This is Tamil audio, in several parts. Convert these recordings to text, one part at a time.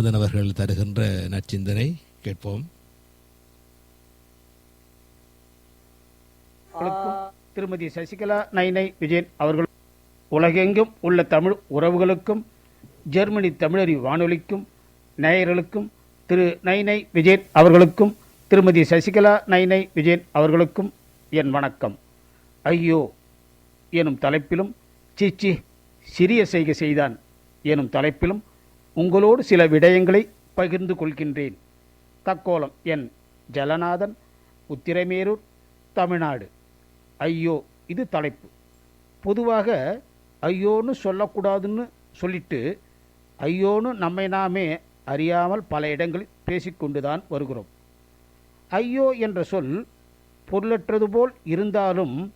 ஜலநாதன் அவர்கள் தருகின்ற நற்சிந்தனை கேட்போம். திருமதி சசிகலா நைனை விஜயன் அவர்கள் உலகெங்கும் உள்ள தமிழ் உறவுகளுக்கும் ஜெர்மனி தமிழறி வானொலிக்கும் நேயர்களுக்கும் திரு நைனை விஜயன் அவர்களுக்கும் திருமதி சசிகலா நைனை விஜயன் அவர்களுக்கும் என் வணக்கம். ஐயோ எனும் தலைப்பிலும் சீச்சி சிறிய செய்கை செய்தான் எனும் தலைப்பிலும் உங்களோடு சில விடயங்களை பகிர்ந்து கொள்கின்றேன். தக்கோலம் என் ஜலநாதன் உத்திரமேரூர் தமிழ்நாடு. ஐயோ இது தலைப்பு. பொதுவாக ஐயோன்னு சொல்லக்கூடாதுன்னு சொல்லிட்டு ஐயோன்னு நம்மை நாமே அறியாமல் பல இடங்களில் பேசிக்கொண்டு தான் வருகிறோம். ஐயோ என்ற சொல் பொருளற்றது போல் இருந்தாலும்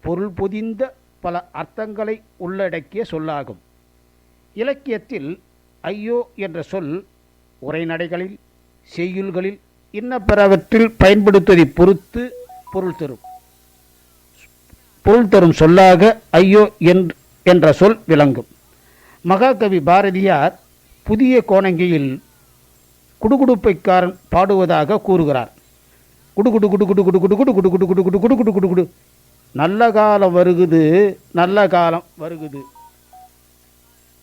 பொருள் பொதிந்த பல அர்த்தங்களை உள்ளடக்கிய சொல்லாகும். இலக்கியத்தில் ஐயோ என்ற சொல் உரைநடைகளில் செய்யுள்களில் இன்ன பிறவற்றில் பயன்படுத்துவதை பொறுத்து பொருள் தரும். பொருள் தரும் சொல்லாக ஐயோ என்- என்ற சொல் விளங்கும். மகாகவி பாரதியார் புதிய கோணங்கியில் குடுகுடுப்பைக்காரன் பாடுவதாக கூறுகிறார். குடுகுடு குடு குடு குடு குடு குடு குடு குடு குடு குடு குடு குடு குடு குடு நல்ல காலம் வருகுது நல்ல காலம் வருகுது.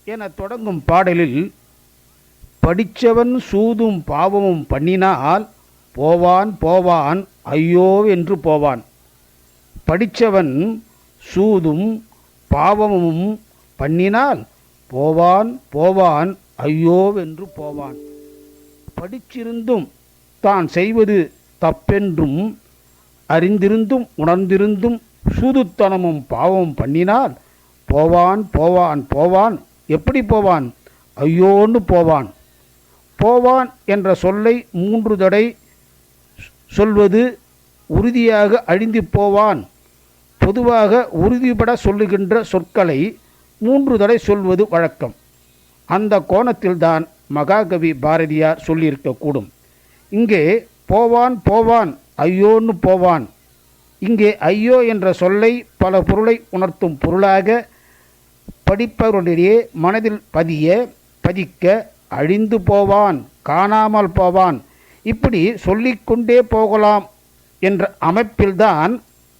என தொடங்கும் பாடலில் படித்தவன் சூதும் பாவமும் பண்ணினால் போவான் போவான் ஐயோ என்று போவான். படித்தவன் சூதும் பாவமும் பண்ணினால் போவான் போவான் ஐயோவென்று போவான். படிச்சிருந்தும் தான் செய்வது தப்பென்றும் அறிந்திருந்தும் உணர்ந்திருந்தும் சூதுத்தனமும் பாவமும் பண்ணினால் போவான் போவான் போவான் எப்படி போவான்? ஐயோன்னு போவான். போவான் என்ற சொல்லை மூன்று தடை சொல்வது உறுதியாக அழிந்து போவான். பொதுவாக உறுதிபட சொல்லுகின்ற சொற்களை மூன்று தடை சொல்வது வழக்கம். அந்த கோணத்தில்தான் மகாகவி பாரதியார் சொல்லியிருக்கக்கூடும். இங்கே போவான் போவான் ஐயோன்னு போவான். இங்கே ஐயோ என்ற சொல்லை பல பொருளை உணர்த்தும் பொருளாக படிப்பவர்களிடையே மனதில் பதிய பதிக்க அழிந்து போவான் காணாமல் போவான். இப்படி சொல்லிக்கொண்டே போகலாம் என்ற அமைப்பில்தான்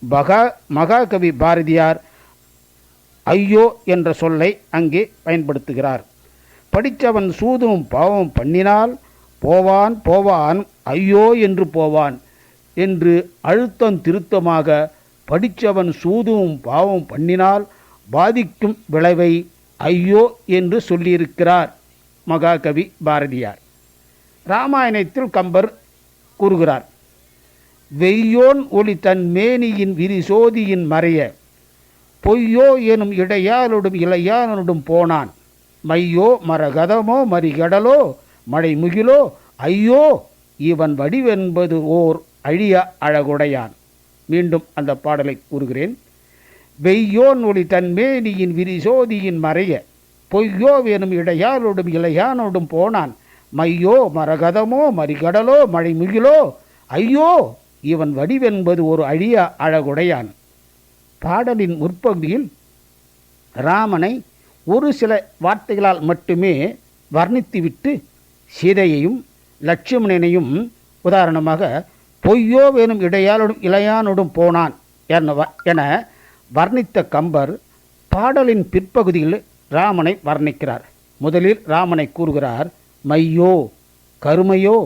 மகா மகாகவி பாரதியார் ஐயோ என்ற சொல்லை அங்கே பயன்படுத்துகிறார். படித்தவன் சூதும் பாவம் பண்ணினால் போவான் போவான் ஐயோ என்று போவான் என்று அழுத்தம் திருத்தமாக படித்தவன் சூதும் பாவம் பண்ணினால் பாதிக்கும் விளைவை ஐயோ என்று சொல்லியிருக்கிறார் மகாகவி பாரதியார். ராமாயணத்தில் கம்பர் கூறுகிறார் வெய்யோன் ஒளி தன் மேனியின் விரிசோதியின் மறைய பொய்யோ எனும் இடையாலொடும் இளையானொடும் போனான். மையோ மரகதமோ மறிகடலோ மழை முகிலோ ஐயோ இவன் வடிவென்பது ஓர் அழிய அழகுடையான். மீண்டும் அந்த பாடலை கூறுகிறேன். வெய்யோன் ஒளி தன் மேனியின் விரிசோதியின் மறைய. பொய்யோ எனும் இடையாரோடும் இளையானோடும் போனான். மையோ மரகதமோ மறிகடலோ மழைமுகிலோ. ஐயோ இவன் வடிவென்பது ஒரு அழிய அழகுடையான். பாடலின் முற்பகுதியில் ராமனை ஒரு சில வார்த்தைகளால் மட்டுமே வர்ணித்துவிட்டு சீதையையும் லட்சுமணனையும் உதாரணமாக பொய்யோ வேணும் இடையாளோடும் இளையானோடும் போனான் என என வர்ணித்த கம்பர் பாடலின் பிற்பகுதியில் ராமனை வர்ணிக்கிறார். முதலில் ராமனை கூறுகிறார் மையோ கருமையோ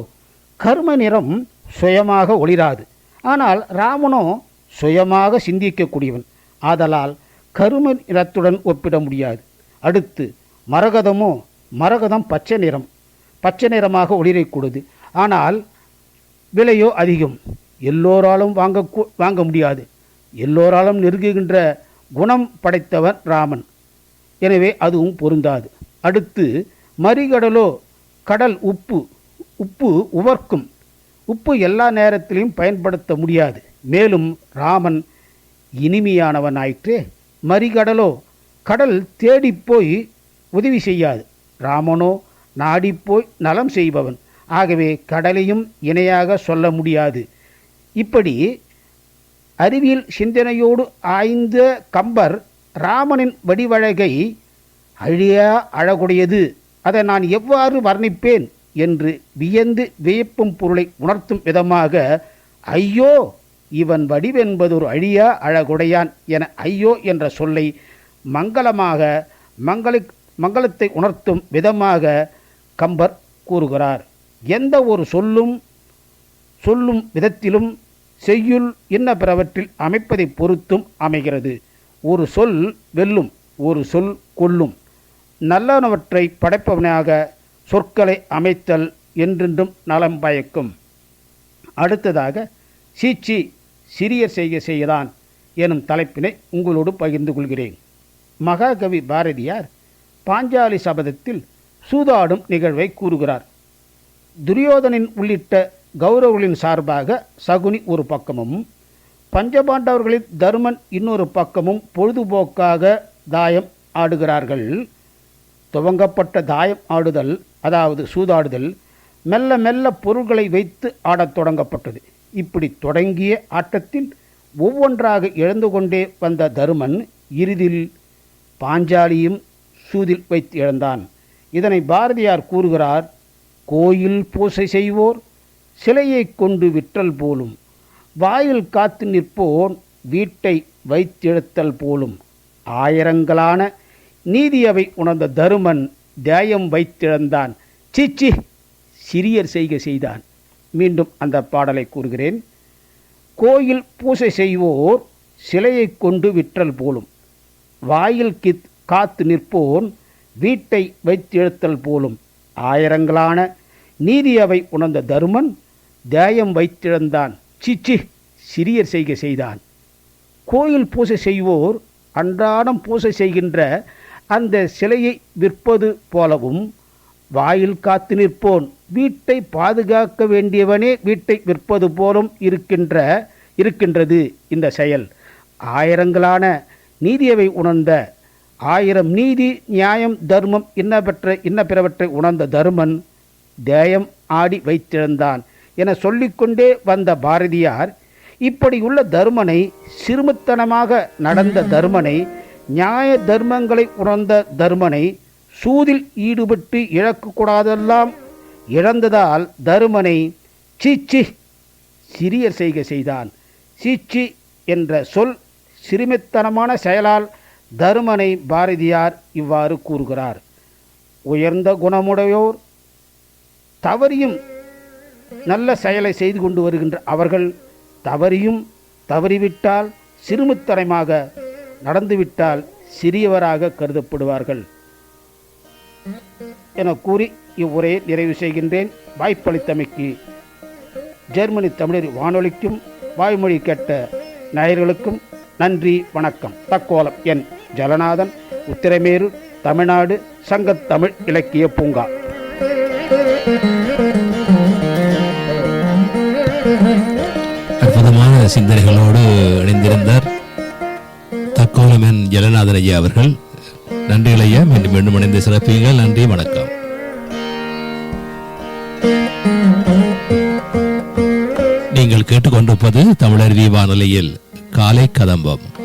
கரும நிறம் சுயமாக ஒளிராது. ஆனால் ராமனோ சுயமாக சிந்திக்கக்கூடியவன். ஆதலால் கரும நிறத்துடன் ஒப்பிட முடியாது. அடுத்து மரகதமோ மரகதம் பச்சை நிறம். பச்சை நிறமாக ஒளிரக்கூடாது. ஆனால் விலையோ அதிகம். எல்லோராலும் வாங்க வாங்க முடியாது. எல்லோராலும் நெருங்குகின்ற குணம் படைத்தவன் ராமன். எனவே அதுவும் பொருந்தாது. அடுத்து மறிகடலோ கடல் உப்பு உப்பு உவர்க்கும். உப்பு எல்லா நேரத்திலையும் பயன்படுத்த முடியாது. மேலும் ராமன் இனிமையானவன் ஆயிற்றே மறிகடலோ கடல் தேடிப்போய் உதவி செய்யாது. ராமனோ நாடிப்போய் நலம் செய்பவன். ஆகவே கடலையும் இணையாக சொல்ல முடியாது. இப்படி அறிவியல் சிந்தனையோடு ஆய்ந்த கம்பர் ராமனின் வடிவழகை அழியா அழகுடையது. அதை நான் எவ்வாறு வர்ணிப்பேன்? என்று வியந்து வியப்பும் பொருளை உணர்த்தும் விதமாக ஐயோ இவன் வடிவென்பதொரு அழியா அழகுடையான் என ஐயோ என்ற சொல்லை மங்களமாக மங்கள மங்களத்தை உணர்த்தும் விதமாக கம்பர் கூறுகிறார். எந்த ஒரு சொல்லும் சொல்லும் விதத்திலும் செய்யுள் இன்ன பிறவற்றில் அமைப்பதை பொறுத்தும் அமைகிறது. ஒரு சொல் வெல்லும் ஒரு சொல் கொல்லும் நல்லனவற்றை படைப்பவனாக சொற்களை அமைத்தல் என்றென்றும் நலம் பயக்கும். அடுத்ததாக சீச்சி சிறிய செய்க செய்யதான் எனும் தலைப்பினை உங்களோடு பகிர்ந்து கொள்கிறேன். மகாகவி பாரதியார் பாஞ்சாலி சபதத்தில் சூதாடும் நிகழ்வை கூறுகிறார். துரியோதனின் உள்ளிட்ட கௌரவர்களின் சார்பாக சகுனி ஒரு பக்கமும் பஞ்சபாண்டவர்களின் தருமன் இன்னொரு பக்கமும் பொழுதுபோக்காக தாயம் ஆடுகிறார்கள். துவங்கப்பட்ட தாயம் ஆடுதல் அதாவது சூதாடுதல் மெல்ல மெல்ல பொருள்களை வைத்து ஆடத் தொடங்கப்பட்டது. இப்படி தொடங்கிய ஆட்டத்தில் ஒவ்வொன்றாக இழந்து கொண்டே வந்த தருமன் இறுதியில் பாஞ்சாலியும் சூதில் வைத்து இழந்தான் இதனை பாரதியார் கூறுகிறார் கோயில் பூசை செய்வோர் சிலையை கொண்டு விற்றல் போலும். வாயில் காத்து நிற்போன் வீட்டை வைத்திழுத்தல் போலும். ஆயிரங்களான நீதியவை உணர்ந்த தருமன் தேயம் வைத்திழந்தான். சீச்சி சிறியர் செய்க செய்தான். மீண்டும் அந்த பாடலை கூறுகிறேன். கோயில் பூசை செய்வோர் சிலையை கொண்டு விற்றல் போலும். வாயில் கித் காத்து நிற்போன் வீட்டை வைத்திழுத்தல் போலும். ஆயிரங்களான நீதியவை உணர்ந்த தருமன் தேயம் வைத்திழந்தான். சிச்சி சிறியர் செய்க செய்தான். கோயில் பூசை செய்வோர் அன்றாடம் பூசை செய்கின்ற அந்த சிலையை விற்பது போலவும் வாயில் காத்து நிற்போன். வீட்டை பாதுகாக்க வேண்டியவனே வீட்டை விற்பது போலும் இருக்கின்ற இருக்கின்றது இந்த செயல். ஆயிரங்களான நீதியவை உணர்ந்த ஆயிரம் நீதி நியாயம் தர்மம் இன்ன பெற்ற இன்ன பிறவற்றை உணர்ந்த தருமன் தேயம் ஆடி வைத்திருந்தான் என சொல்லிக்கொண்டே வந்த பாரதியார் இப்படியுள்ள தருமனை சிறுமத்தனமாக நடந்த தருமனை நியாய தர்மங்களை உணர்ந்த தருமனை சூதில் ஈடுபட்டு இழக்கக்கூடாதெல்லாம் இழந்ததால் தருமனை சீச்சி சிறிய செய்க செய்தான். சீச்சி என்ற சொல் சிறுமித்தனமான செயலால் தருமனை பாரதியார் இவ்வாறு கூறுகிறார். உயர்ந்த குணமுடையோர் தவறியும் நல்ல செயலை செய்து கொண்டு வருகின்ற அவர்கள் தவறியும் தவறிவிட்டால் சிறுமித்தனமாக நடந்துவிட்டால் சிறியவராக கருதப்படுவார்கள். என கூறி இவ்வுரையை நிறைவு செய்கின்றேன். வாய்ப்பளித்தமைக்கு ஜெர்மனி தமிழர் வானொலிக்கும் வாய்மொழி கேட்ட நேயர்களுக்கும் நன்றி வணக்கம். தக்கோலம் என் ஜலநாதன் உத்திரமேரு தமிழ்நாடு சங்கத்தமிழ் இலக்கிய பூங்கா. சிந்தனைகளோடு இணைந்திருந்தார். தக்கோலமன் ஜலநாதன் ஐயா அவர்கள். நன்றிகள் ஐயா மீண்டும் மீண்டும் இணைந்து சிறப்பீங்கள் நன்றி வணக்கம். நீங்கள் கேட்டுக்கொண்டிருப்பது தமிழருவி வானொலியில் காலை கதம்பம்.